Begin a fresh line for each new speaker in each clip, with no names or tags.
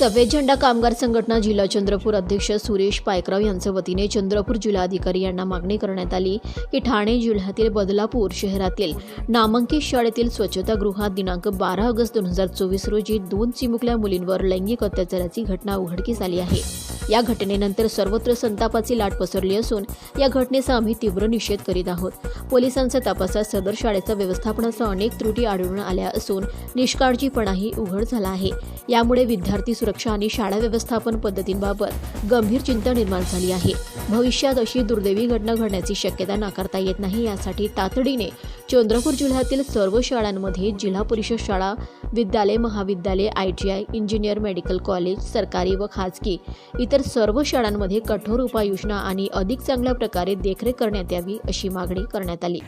सफेद झेंडा कामगार संघटना जिल्हा चंद्रपूर अध्यक्ष सुरेश पायकराव यांच्या वतीने चंद्रपूर जिल्हाधिकारी यांना मागणी करण्यात आली की ठाणे जिल्ह्यातील बदलापूर शहरातील नामांकित शाळेतील स्वच्छतागृहात दिनांक बारा ऑगस्ट दोन हजार चोवीस रोजी दोन चिमुकल्या मुलींवर लैंगिक अत्याचाराची घटना उघडकीस आली आहे. या घटनेनंतर सर्वत्र संतापाची लाट पसरली असून या घटनेचा आम्ही तीव्र निषेध करीत आहोत. पोलिसांच्या तपासात सदर शाळेच्या व्यवस्थापनासह अनेक त्रुटी आढळून आल्या असून निष्काळजीपणाही उघड झाला आहे. यामुळे विद्यार्थी सुरक्षा आणि शाळा व्यवस्थापन पद्धतींबाबत गंभीर चिंता निर्माण झाली आहे. भविष्यात अशी दुर्दैवी घटना घडण्याची शक्यता नाकारता येत नाही यासाठी तातडीने चंद्रपूर जिल्ह्यातील सर्व शाळांमध्ये जिल्हा परिषद शाळा विद्यालय महाविद्यालय I T I engineer medical college सरकारी व खाजगी इतर सर्व शाळांमध्ये कठोर उपाययोजना आणि अधिक चांगल्या प्रकारे देखरेख करण्यात यावी अशी मागणी करण्यात आली.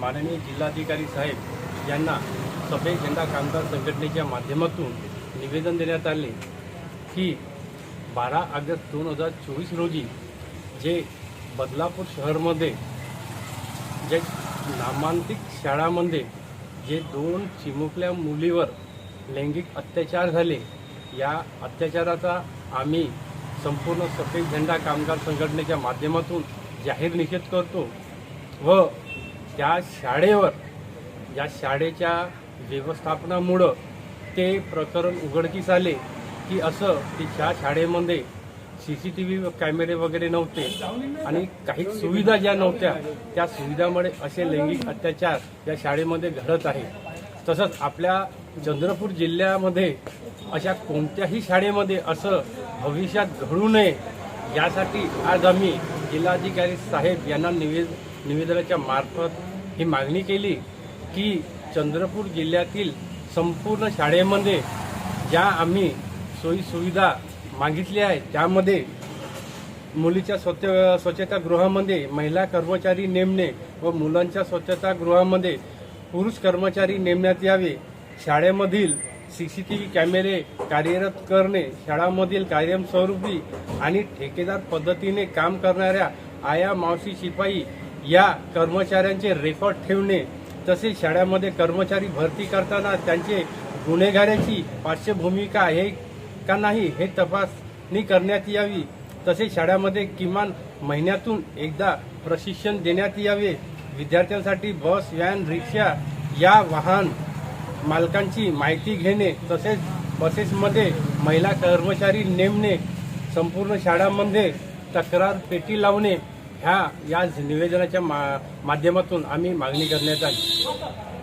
माननीय जिल्हाधिकारी साहेब यांना सफेद झेंडा कामगार संघटनेच्या माध्यमातून निवेदन देण्यात आले की बारा ऑगस्ट दोन हजार चोवीस रोजी जे बदलापूर शहरमध्ये जे नामांकित शाळामध्ये जे दोन चिमुकल्या मुलीवर लैंगिक अत्याचार झाले या अत्याचाराचा आम्ही संपूर्ण सफेद झेंडा कामगार संघटनेच्या माध्यमातून जाहीर निषेध करतो व त्या शाळेवर या शाळेच्या व्यवस्थापनामुळं ते प्रकरण उघडकीस आले की असं की त्या शाळेमध्ये सी सी टी व्ही कॅमेरे वगैरे नव्हते आणि काही सुविधा ज्या नव्हत्या त्या सुविधामुळे असे लैंगिक अत्याचार या शाळेमध्ये घडत आहे. तसंच आपल्या चंद्रपूर जिल्ह्यामध्ये अशा कोणत्याही शाळेमध्ये असं भविष्यात घडू नये यासाठी आज आम्ही जिल्हाधिकारी साहेब यांना निवेद निवेदनाच्या मार्फत ही मागणी केली की चंद्रपूर जिल्ह्यातील संपूर्ण शाळेमध्ये ज्या आम्ही सोयीसुविधा मागितल्या आहेत त्यामध्ये मुलीच्या स्वच्छ स्वच्छतागृहामध्ये महिला कर्मचारी नेमणे व मुलांच्या स्वच्छतागृहामध्ये पुरुष कर्मचारी नेमण्यात यावे. शाळेमधील सी सी टी व्ही कॅमेरे कार्यरत करणे शाळामधील कायमस्वरूपी आणि ठेकेदार पद्धतीने काम करणाऱ्या आया मावशी शिपाई या कर्मचाऱ्यांचे रेकॉर्ड ठेवणे तसेच शाळेमध्ये कर्मचारी भरती करताना त्यांचे गुन्हेगाराची पार्श्वभूमिका हे का नाही हे तपासणी करण्यात यावी? तसेच शाळेमध्ये किमान महिन्यातून एकदा प्रशिक्षण देण्यात यावे. विद्यार्थ्यांसाठी बस व्हॅन रिक्षा या वाहन मालकांची माहिती घेणे तसेच बसेसमध्ये महिला कर्मचारी नेमणे संपूर्ण शाळांमध्ये तक्रार पेटी लावणे ह्या या निवेदनाच्या मा माध्यमातून आम्ही मागणी करण्यात आली.